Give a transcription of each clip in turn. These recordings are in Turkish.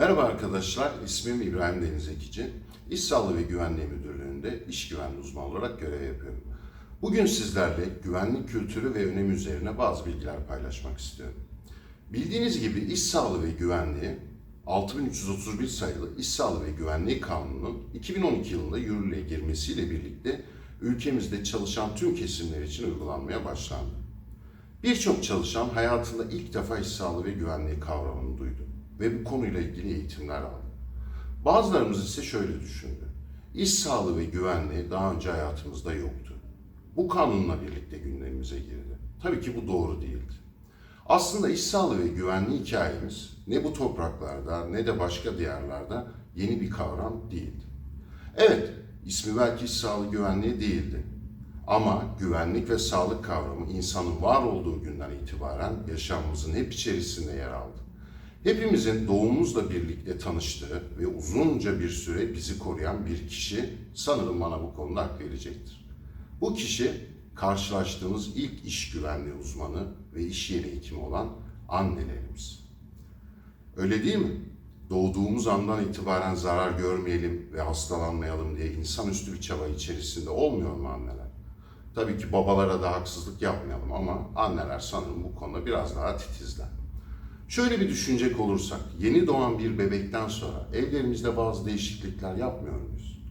Merhaba arkadaşlar, ismim İbrahim Deniz Ekici. İş Sağlığı ve Güvenliği Müdürlüğü'nde iş güvenliği uzmanı olarak görev yapıyorum. Bugün sizlerle güvenlik kültürü ve önemi üzerine bazı bilgiler paylaşmak istiyorum. Bildiğiniz gibi iş sağlığı ve güvenliği 6331 sayılı İş Sağlığı ve Güvenliği Kanunu'nun 2012 yılında yürürlüğe girmesiyle birlikte ülkemizde çalışan tüm kesimler için uygulanmaya başlandı. Birçok çalışan hayatında ilk defa iş sağlığı ve güvenliği kavramını duydu ve bu konuyla ilgili eğitimler aldı. Bazılarımız ise şöyle düşündü. İş sağlığı ve güvenliği daha önce hayatımızda yoktu. Bu kanunla birlikte gündemimize girdi. Tabii ki bu doğru değildi. Aslında iş sağlığı ve güvenliği hikayemiz ne bu topraklarda ne de başka diyarlarda yeni bir kavram değildi. Evet, ismi belki iş sağlığı güvenliği değildi. Ama güvenlik ve sağlık kavramı insanın var olduğu günden itibaren yaşamımızın hep içerisinde yer aldı. Hepimizin doğumumuzla birlikte tanıştığı ve uzunca bir süre bizi koruyan bir kişi sanırım bana bu konuda hak verecektir. Bu kişi karşılaştığımız ilk iş güvenliği uzmanı ve iş yeri hekimi olan annelerimiz. Öyle değil mi? Doğduğumuz andan itibaren zarar görmeyelim ve hastalanmayalım diye insanüstü bir çaba içerisinde olmuyor mu anneler? Tabii ki babalara da haksızlık yapmayalım ama anneler sanırım bu konuda biraz daha titizler. Şöyle bir düşünecek olursak, yeni doğan bir bebekten sonra evlerimizde bazı değişiklikler yapmıyor muyuz?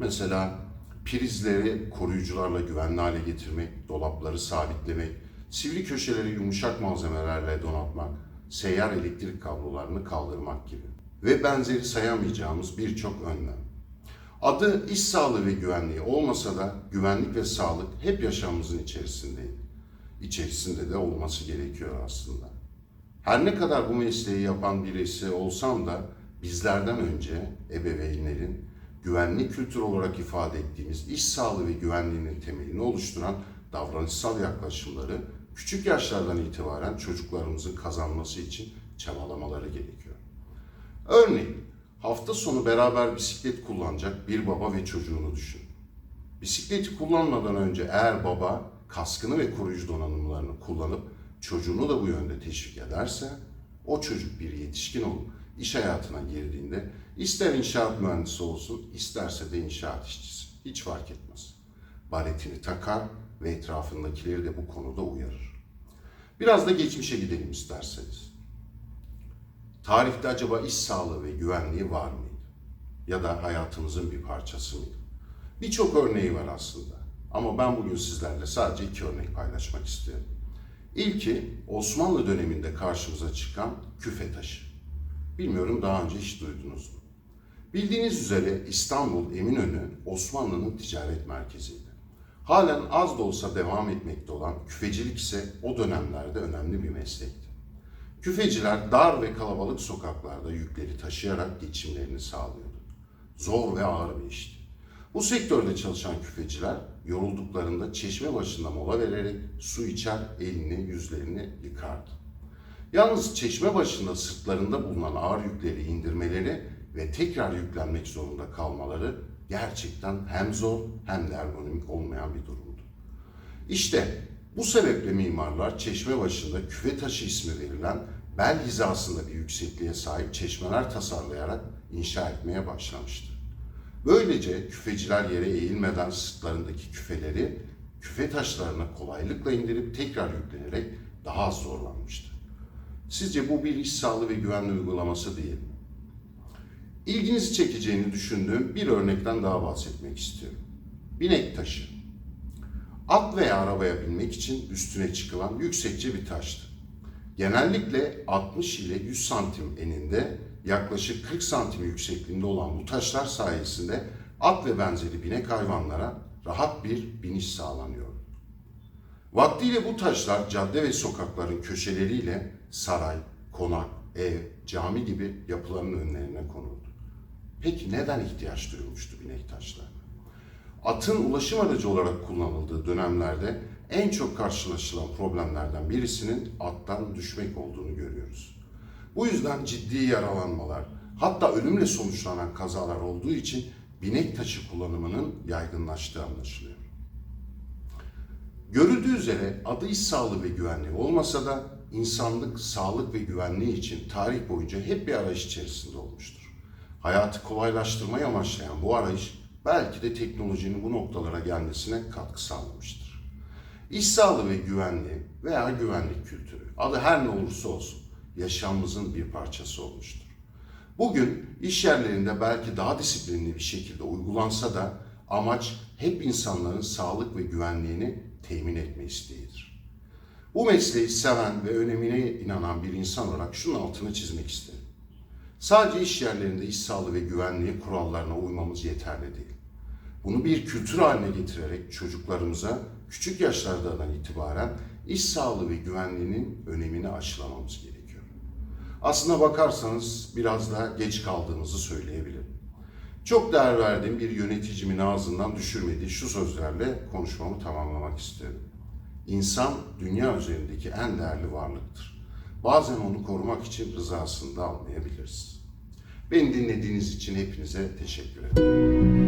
Mesela prizleri koruyucularla güvenli hale getirmek, dolapları sabitlemek, sivri köşeleri yumuşak malzemelerle donatmak, seyyar elektrik kablolarını kaldırmak gibi ve benzeri sayamayacağımız birçok önlem. Adı iş sağlığı ve güvenliği olmasa da güvenlik ve sağlık hep yaşamımızın içerisindeydi. İçerisinde de olması gerekiyor aslında. Her ne kadar bu mesleği yapan birisi olsam da bizlerden önce ebeveynlerin güvenlik kültürü olarak ifade ettiğimiz iş sağlığı ve güvenliğinin temelini oluşturan davranışsal yaklaşımları küçük yaşlardan itibaren çocuklarımızın kazanması için çabalamaları gerekiyor. Örneğin hafta sonu beraber bisiklet kullanacak bir baba ve çocuğunu düşün. Bisikleti kullanmadan önce eğer baba kaskını ve koruyucu donanımlarını kullanıp çocuğunu da bu yönde teşvik ederse o çocuk bir yetişkin olup iş hayatına girdiğinde ister inşaat mühendisi olsun isterse de inşaat işçisi hiç fark etmez. Baretini takar ve etrafındakileri de bu konuda uyarır. Biraz da geçmişe gidelim isterseniz. Tarihte acaba iş sağlığı ve güvenliği var mıydı? Ya da hayatımızın bir parçası mıydı? Birçok örneği var aslında. Ama ben bugün sizlerle sadece iki örnek paylaşmak istiyorum. İlki Osmanlı döneminde karşımıza çıkan küfe taşı. Bilmiyorum daha önce hiç duydunuz mu? Bildiğiniz üzere İstanbul Eminönü Osmanlı'nın ticaret merkeziydi. Halen az da olsa devam etmekte olan küfecilik ise o dönemlerde önemli bir meslekti. Küfeciler dar ve kalabalık sokaklarda yükleri taşıyarak geçimlerini sağlıyordu. Zor ve ağır bir işti. Bu sektörde çalışan küfeciler yorulduklarında çeşme başında mola vererek su içer, elini, yüzlerini yıkardı. Yalnız çeşme başında sırtlarında bulunan ağır yükleri indirmeleri ve tekrar yüklenmek zorunda kalmaları gerçekten hem zor hem de ergonomik olmayan bir durumdu. İşte bu sebeple mimarlar çeşme başında küfe taşı ismi verilen bel hizasında bir yüksekliğe sahip çeşmeler tasarlayarak inşa etmeye başlamıştı. Böylece küfeciler yere eğilmeden sırtlarındaki küfeleri küfe taşlarına kolaylıkla indirip tekrar yüklenerek daha az zorlanmıştı. Sizce bu bir iş sağlığı ve güvenliği uygulaması değil mi? İlginizi çekeceğini düşündüğüm bir örnekten daha bahsetmek istiyorum. Binek taşı. At veya arabaya binmek için üstüne çıkılan yüksekçe bir taştı. Genellikle 60 ile 100 santim eninde yaklaşık 40 santim yüksekliğinde olan bu taşlar sayesinde at ve benzeri binek hayvanlara rahat bir biniş sağlanıyor. Vaktiyle bu taşlar cadde ve sokakların köşeleriyle saray, konak, ev, cami gibi yapıların önlerine konuldu. Peki neden ihtiyaç duyulmuştu binek taşlarına? Atın ulaşım aracı olarak kullanıldığı dönemlerde en çok karşılaşılan problemlerden birisinin attan düşmek olduğunu görüyoruz. Bu yüzden ciddi yaralanmalar, hatta ölümle sonuçlanan kazalar olduğu için binek taşı kullanımının yaygınlaştığı anlaşılıyor. Görüldüğü üzere adı iş sağlığı ve güvenliği olmasa da insanlık sağlık ve güvenliği için tarih boyunca hep bir arayış içerisinde olmuştur. Hayatı kolaylaştırmayı amaçlayan bu arayış belki de teknolojinin bu noktalara gelmesine katkı sağlamıştır. İş sağlığı ve güvenliği veya güvenlik kültürü adı her ne olursa olsun yaşamımızın bir parçası olmuştur. Bugün iş yerlerinde belki daha disiplinli bir şekilde uygulansa da amaç hep insanların sağlık ve güvenliğini temin etme isteğidir. Bu mesleği seven ve önemine inanan bir insan olarak şunun altını çizmek isterim. Sadece iş yerlerinde iş sağlığı ve güvenliği kurallarına uymamız yeterli değil. Bunu bir kültür haline getirerek çocuklarımıza küçük yaşlardan itibaren iş sağlığı ve güvenliğinin önemini aşılamamız gerekiyor. Aslına bakarsanız biraz daha geç kaldığımızı söyleyebilirim. Çok değer verdiğim bir yöneticimin ağzından düşürmediği şu sözlerle konuşmamı tamamlamak isterim. İnsan dünya üzerindeki en değerli varlıktır. Bazen onu korumak için rızasını da almayabiliriz. Beni dinlediğiniz için hepinize teşekkür ederim.